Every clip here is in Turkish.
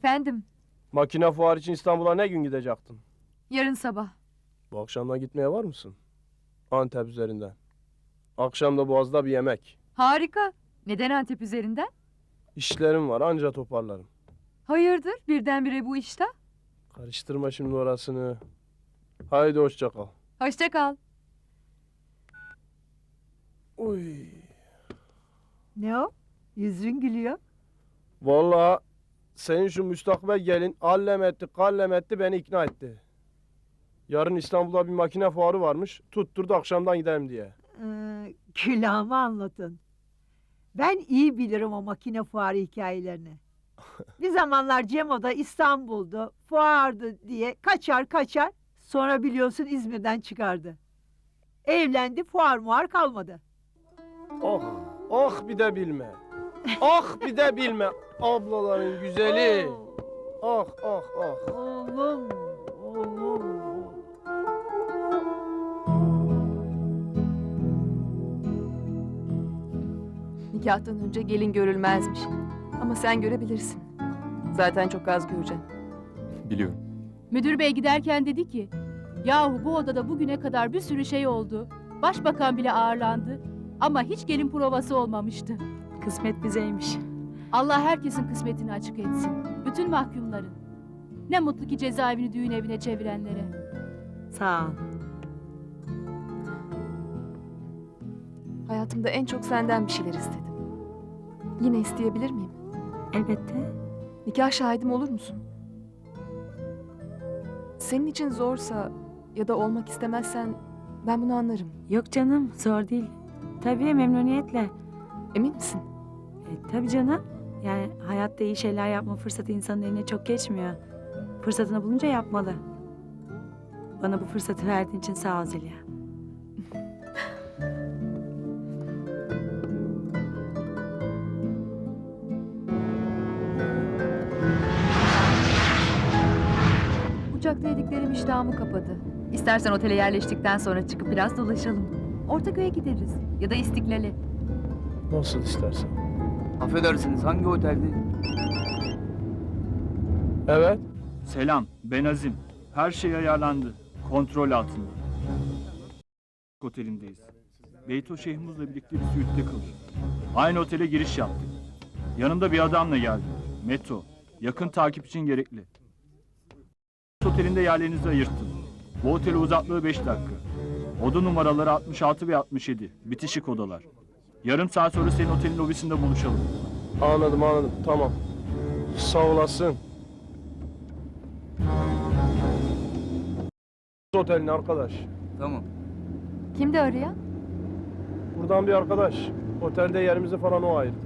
Efendim, Makine fuarı için İstanbul'a ne gün gidecektin? yarın sabah. Bu akşamdan gitmeye var mısın? Antep üzerinden. Akşam da Boğaz'da bir yemek. Harika. Neden Antep üzerinden? İşlerim var anca toparlarım. Hayırdır birdenbire bu işte? Karıştırma şimdi orasını. Haydi hoşça kal. Hoşça kal. Uy. Ne o? Yüzün gülüyor. Vallahi senin şu müstakbel gelin allem etti kallem etti beni ikna etti. Yarın İstanbul'da bir makine fuarı varmış. Tutturdu akşamdan gidelim diye. Ee, külahımı anlatın. Ben iyi bilirim o makine fuarı hikayelerini. Bir zamanlar Cemo'da İstanbul'du, fuardı diye kaçar kaçar. Sonra biliyorsun İzmir'den çıkardı. Evlendi, fuar muar kalmadı. Oh, oh bir de bilme. Ah bir de bilme. Ablaların güzeli. Ah ah ah. Oğlum, oğlum. Nikahtan önce gelin görülmezmiş. Ama sen görebilirsin. Zaten çok az göreceksin. Biliyorum. Müdür bey giderken dedi ki, yahu bu odada bugüne kadar bir sürü şey oldu. Başbakan bile ağırlandı. Ama hiç gelin provası olmamıştı. Kısmet bizeymiş. Allah herkesin kısmetini açık etsin. Bütün mahkumların. Ne mutlu ki cezaevini düğün evine çevirenlere. Sağ ol. Hayatımda en çok senden bir şeyler istedim. Yine isteyebilir miyim? Elbette. Nikah şahidim olur musun? Senin için zorsa ya da olmak istemezsen ben bunu anlarım. Yok canım zor değil. Tabii memnuniyetle. Emin misin? E, tabii canım. Yani hayatta iyi şeyler yapma fırsatı insanın eline çok geçmiyor. Fırsatını bulunca yapmalı. Bana bu fırsatı verdiğin için sağ ol Zeliha. Uçakta yediklerim iştahımı kapadı. İstersen otele yerleştikten sonra çıkıp biraz dolaşalım. Ortaköy'e gideriz. Ya da İstiklal'e. Nasıl istersen. Affedersiniz hangi otelde? Evet. Selam, ben Azim. Her şey ayarlandı. Kontrol altında. Otelindeyiz. Beyto Şeyhimuz'la birlikte bir suite'de kalıyor. Aynı otele giriş yaptık. Yanımda bir adamla geldi. Meto. Yakın takip için gerekli. Otelinde yerlerinizi ayırttım. Bu otele uzaklığı 5 dakika. Oda numaraları 66 ve 67. Bitişik odalar. Yarım saat sonra senin otelin lobisinde buluşalım. Anladım anladım. Tamam. Sağ olasın. Otelin arkadaş. Tamam. Kimdi arayan? Buradan bir arkadaş. Otelde yerimizi falan o ayırdı.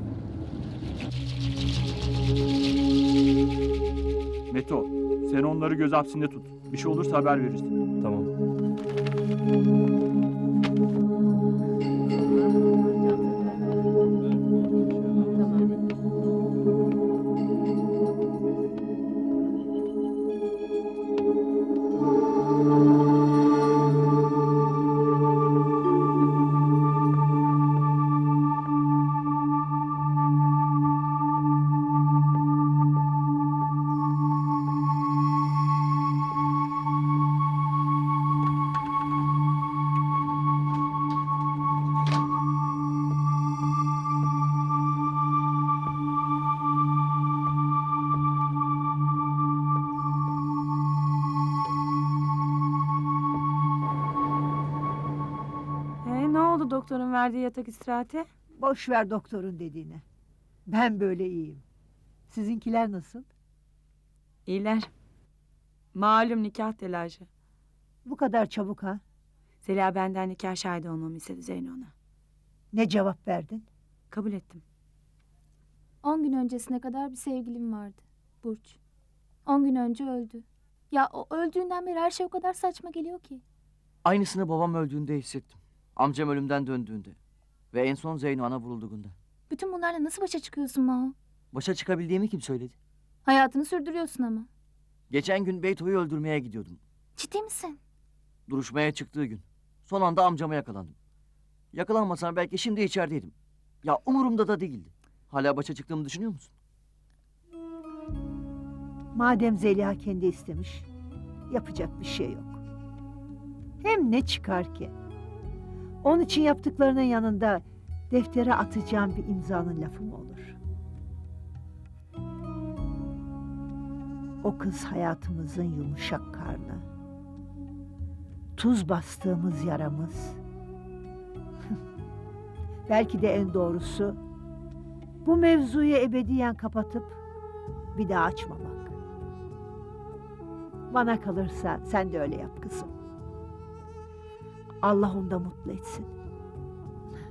Meto, sen onları göz hapsinde tut. Bir şey olursa haber verirsin. Tamam. Doktorun verdiği yatak istirahati? Boş ver doktorun dediğini. Ben böyle iyiyim. Sizinkiler nasıl? İyiler. Malum nikah telaşı. Bu kadar çabuk ha? Zeliha benden nikah şahidi olmamı istedi Zeyno ona. Ne cevap verdin? Kabul ettim. 10 gün öncesine kadar bir sevgilim vardı. Burç. 10 gün önce öldü. Ya o öldüğünden beri her şey o kadar saçma geliyor ki. Aynısını babam öldüğünde hissettim. Amcam ölümden döndüğünde. Ve en son Zeyno ana vurulduğunda. Bütün bunlarla nasıl başa çıkıyorsun Maho? Başa çıkabildiğimi kim söyledi? Hayatını sürdürüyorsun ama. Geçen gün Beyto'yu öldürmeye gidiyordum. Ciddi misin? Duruşmaya çıktığı gün. Son anda amcama yakalandım. Yakalanmasam belki şimdi içerideydim. Ya umurumda da değildi. Hala başa çıktığımı düşünüyor musun? Madem Zeliha kendi istemiş, yapacak bir şey yok. Hem ne çıkar ki? Onun için yaptıklarının yanında deftere atacağım bir imzanın lafı mı olur? O kız hayatımızın yumuşak karnı. Tuz bastığımız yaramız. Belki de en doğrusu bu mevzuyu ebediyen kapatıp bir daha açmamak. Bana kalırsa sen de öyle yap kızım. Allah onu da mutlu etsin.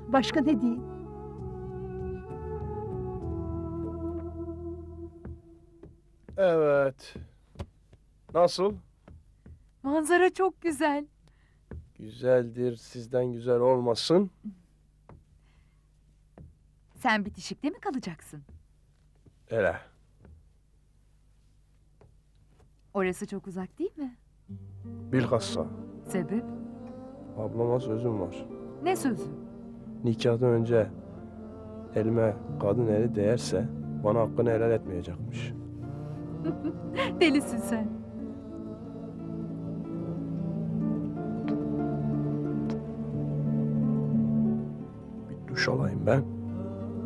Başka ne diyeyim? Evet. Nasıl? Manzara çok güzel. Güzeldir, sizden güzel olmasın. Sen bitişikte mi kalacaksın? Hele. Orası çok uzak değil mi? Bilhassa Sebep? Ablama sözüm var. Ne sözü? Nikahdan önce elime kadın eli değerse bana hakkını helal etmeyecekmiş. Delisin sen. Bir duş alayım ben.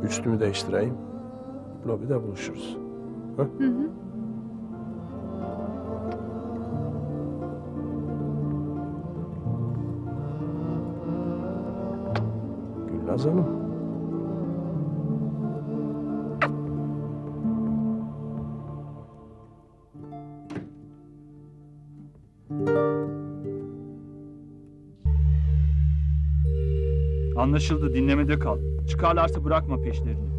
Üstümü değiştireyim. Lobide buluşuruz. Hı hı. Gülnaz Hanım. Anlaşıldı dinlemede kal. Çıkarlarsa bırakma peşlerini.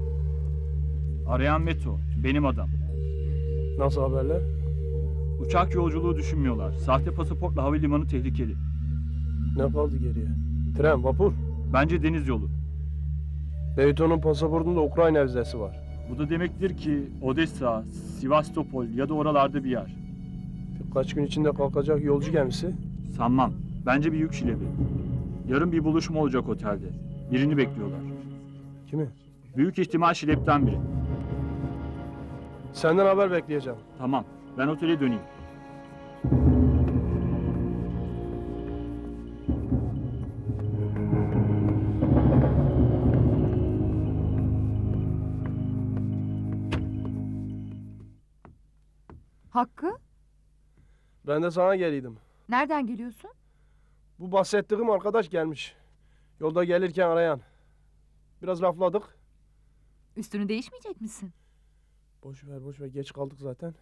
Arayan Meto. Benim adam. Nasıl haberler? Uçak yolculuğu düşünmüyorlar. Sahte pasaportla havalimanı tehlikeli. Ne kaldı geriye? Tren, vapur. Bence deniz yolu. Beyton'un pasaportunda Ukrayna vizesi var. Bu da demektir ki Odessa, Sivastopol ya da oralarda bir yer. Birkaç gün içinde kalkacak yolcu gemisi. Sanmam. Bence bir yük şilevi. Yarın bir buluşma olacak otelde. Birini bekliyorlar. Kimi? Büyük ihtimal şilepten biri. Senden haber bekleyeceğim. Tamam. Ben otele döneyim. Hakkı? Ben de sana geliydim. Nereden geliyorsun? Bu bahsettiğim arkadaş gelmiş. Yolda gelirken arayan. Biraz lafladık. Üstünü değişmeyecek misin? Boş ver boş ver geç kaldık zaten.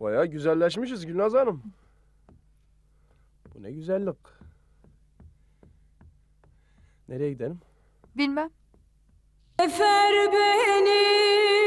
Bayağı güzelleşmişiz Gülnaz Hanım. Bu ne güzellik. Nereye gidelim? Bilmem. Efer beni